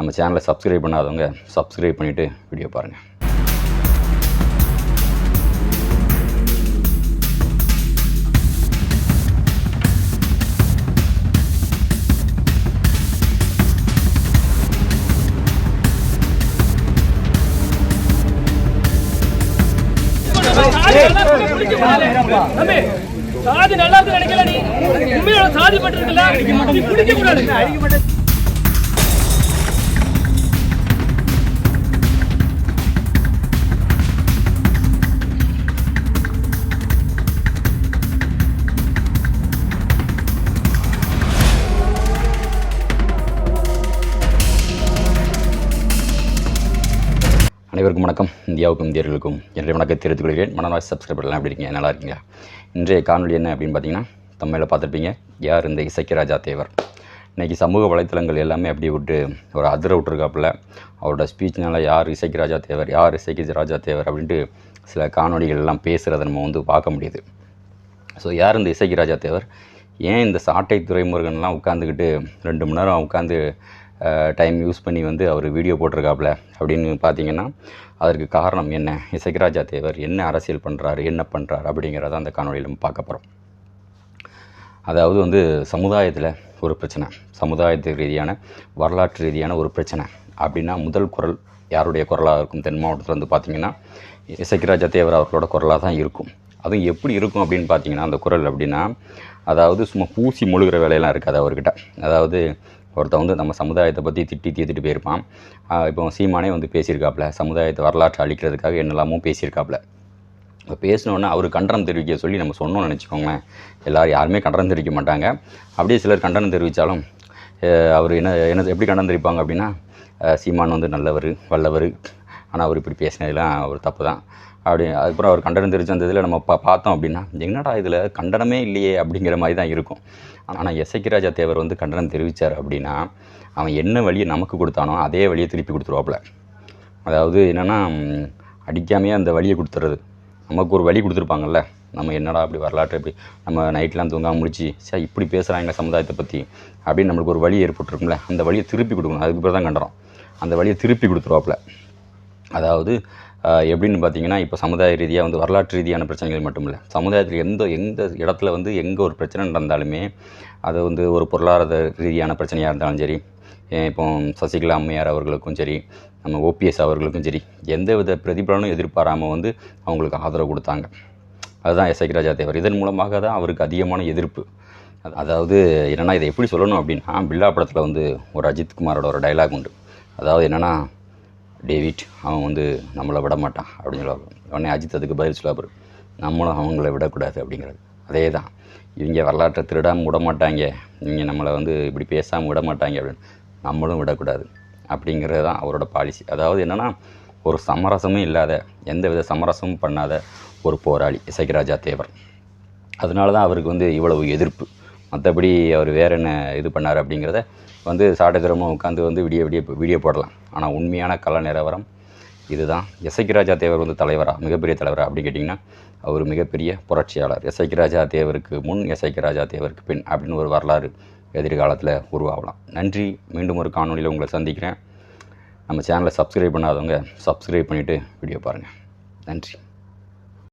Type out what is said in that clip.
நம்ம சேனலை சப்ஸ்கிரைப் பண்ணாதவங்க சப்ஸ்கிரைப் பண்ணிவிட்டு வீடியோ பாருங்கள் சாதி நல்லா இருக்கு நினைக்கல நீ. உண்மையோட சாதி பட்டிருக்கல நீ குடிக்க கூடாது. அனைவருக்கும் வணக்கம். இந்தியாவுக்கும் இந்தியர்களுக்கும் என்னுடைய வணக்கத்தை தெரிவித்துக் கொள்கிறேன். மனநாள் சப்ஸ்கிரைப் பண்ணலாம் எப்படி இருக்கீங்க? நல்லா இருக்கீங்களா? இன்றைய காணொலி என்ன அப்படின்னு பார்த்தீங்கன்னா தமிழில் பார்த்துருப்பீங்க யார் இந்த இசைக்கராஜா தேவர்? இன்றைக்கி சமூக வலைத்தளங்கள் எல்லாமே அப்படி விட்டு ஒரு அதிர விட்டுருக்காப்புல. அவரோட ஸ்பீச்னால யார் இசைக்கு ராஜா தேவர் யார் இசைக்கராஜா தேவர் அப்படின்ட்டு சில காணொலிகள் எல்லாம் பேசுகிறத நம்ம வந்து பார்க்க முடியுது. ஸோ யார் இந்த இசைக்கு ராஜா தேவர்? ஏன் இந்த சாட்டை துறைமுருகன்லாம் உட்காந்துக்கிட்டு ரெண்டு மணி நேரம் உட்காந்து டைம் யூஸ் பண்ணி வந்து அவர் வீடியோ போட்டிருக்காப்புல அப்படின்னு பார்த்தீங்கன்னா அதற்கு காரணம் என்ன? இசைக்கு ராஜா தேவர் என்ன அரசியல் பண்ணுறாரு என்ன பண்ணுறாரு அப்படிங்கிறத அந்த காணொலியில் நம்ம பார்க்க போகிறோம் அதாவது வந்து சமுதாயத்தில் ஒரு பிரச்சனை சமுதாயத்து ரீதியான வரலாற்று ரீதியான ஒரு பிரச்சனை. அப்படின்னா முதல் குரல் யாருடைய குரலாக இருக்கும்? தென் மாவட்டத்தில் வந்து பார்த்தீங்கன்னா இசைக்கிராஜா தேவர் அவர்களோட குரலாக தான் இருக்கும். அதுவும் எப்படி இருக்கும் அப்படின்னு பார்த்தீங்கன்னா அந்த குரல் அப்படின்னா அதாவது சும்மா பூசி முழுகிற வேலையெல்லாம் இருக்காது அவர்கிட்ட. அதாவது ஒருத்தன் வந்து நம்ம சமுதாயத்தை பற்றி திட்டி தீர்த்துட்டு போயிருப்பான். இப்போ சீமானே வந்து பேசியிருக்காப்புல சமுதாயத்தை வரலாற்றை அழிக்கிறதுக்காக என்னெல்லாமோ பேசியிருக்காப்புல. இப்போ பேசினோன்னே அவர் கண்டனம் தெரிவிக்க சொல்லி நம்ம சொன்னோம்னு நினச்சிக்கோங்களேன். எல்லோரும் யாருமே கண்டனம் தெரிவிக்க மாட்டாங்க. அப்படியே சிலர் கண்டனம் தெரிவித்தாலும் அவர் என்ன என்ன எப்படி கண்டனம் தெரிவிப்பாங்க அப்படின்னா சீமான் வந்து நல்லவர் வல்லவர் ஆனால் அவர் இப்படி பேசினதெல்லாம் ஒரு தப்பு தான். அப்படி அதுக்கப்புறம் அவர் கண்டனம் தெரிவிச்ச அந்த இதில் நம்ம பா பார்த்தோம் அப்படின்னா என்னடா இதில் கண்டனமே இல்லையே அப்படிங்கிற மாதிரி தான் இருக்கும். ஆனால் எஸ்ஐக்கு ராஜா தேவர் வந்து கண்டனம் தெரிவித்தார் அப்படின்னா அவன் என்ன வழியை நமக்கு கொடுத்தானோ அதே வழியை திருப்பி கொடுத்துருவாப்புல. அதாவது என்னென்னா அடிக்காமையே அந்த வழியை கொடுத்துறது. நமக்கு ஒரு வழி கொடுத்துருப்பாங்கல்ல. நம்ம என்னடா அப்படி வரலாற்று இப்படி நம்ம நைட்லாம் தூங்காமல் முடிச்சு சார் இப்படி பேசுகிறாங்க சமுதாயத்தை பற்றி அப்படின்னு நம்மளுக்கு ஒரு வழி ஏற்பட்டிருக்கும்ல. அந்த வழியை திருப்பி கொடுக்கணும். அதுக்கு பிறகு தான் கண்டுறோம் அந்த வழியை திருப்பி கொடுத்துருவாப்புல. அதாவது எப்படின்னு பார்த்தீங்கன்னா இப்போ சமுதாய ரீதியாக வந்து வரலாற்று ரீதியான பிரச்சனைகள் மட்டும் இல்லை சமுதாயத்தில் எந்த எந்த இடத்துல வந்து எங்கே ஒரு பிரச்சனை நடந்தாலுமே அது வந்து ஒரு பொருளாதார ரீதியான பிரச்சனையாக இருந்தாலும் சரி இப்போ சசிகலா அம்மையார் அவர்களுக்கும் சரி நம்ம ஓபிஎஸ் அவர்களுக்கும் சரி எந்த வித பிரதிபலனும் எதிர்பாராமல் வந்து அவங்களுக்கு ஆதரவு கொடுத்தாங்க. அதுதான் எஸ். ராஜா தேவர் இதன் மூலமாக தான் அவருக்கு அதிகமான எதிர்ப்பு. அதாவது என்னென்னா இதை எப்படி சொல்லணும் அப்படின்னா பில்லா படத்தில் வந்து ஒரு அஜித் குமாரோட ஒரு டைலாக் உண்டு. அதாவது என்னென்னா டேவிட் அவன் வந்து நம்மளை விட மாட்டான் அப்படின்னு சொல்லுவாங்க உடனே அஜித் அதுக்கு பதில் சொல்லுவார் நம்மளும் அவங்கள விடக்கூடாது அப்படிங்கிறது அதே தான் இவங்க வரலாற்றை திருடாமல் விட மாட்டாங்க. இவங்க நம்மளை வந்து இப்படி பேசாமல் விட மாட்டாங்க அப்படின்னு. நம்மளும் விடக்கூடாது அப்படிங்கிறது தான் அவரோட பாலிசி அதாவது என்னென்னா ஒரு சமரசமும் இல்லாத எந்த வித சமரசமும் பண்ணாத ஒரு போராளி இசைக்கராஜா தேவர். அதனால தான் அவருக்கு வந்து இவ்வளவு எதிர்ப்பு. மற்றபடி அவர் வேற என்ன இது பண்ணார் அப்படிங்கிறத வந்து சாட்டகிரமாக உட்காந்து வந்து விடிய விடிய வீடியோ போடலாம். ஆனால் உண்மையான கல நிலவரம் இதுதான் எஸ்ஐக்கு ராஜா தேவர் வந்து தலைவரா? மிகப்பெரிய தலைவரா? அப்படின்னு கேட்டிங்கன்னா அவர் மிகப்பெரிய புரட்சியாளர். எஸ்ஐக்கு ராஜா தேவருக்கு முன் எஸ்ஐக்கு ராஜா தேவருக்கு பின் அப்படின்னு ஒரு வரலாறு எதிர்காலத்தில் உருவாகலாம். நன்றி. மீண்டும் ஒரு காணொலியில் உங்களை சந்திக்கிறேன். நம்ம சேனலை சப்ஸ்கிரைப் பண்ணாதவங்க சப்ஸ்கிரைப் பண்ணிவிட்டு வீடியோ பாருங்கள் நன்றி.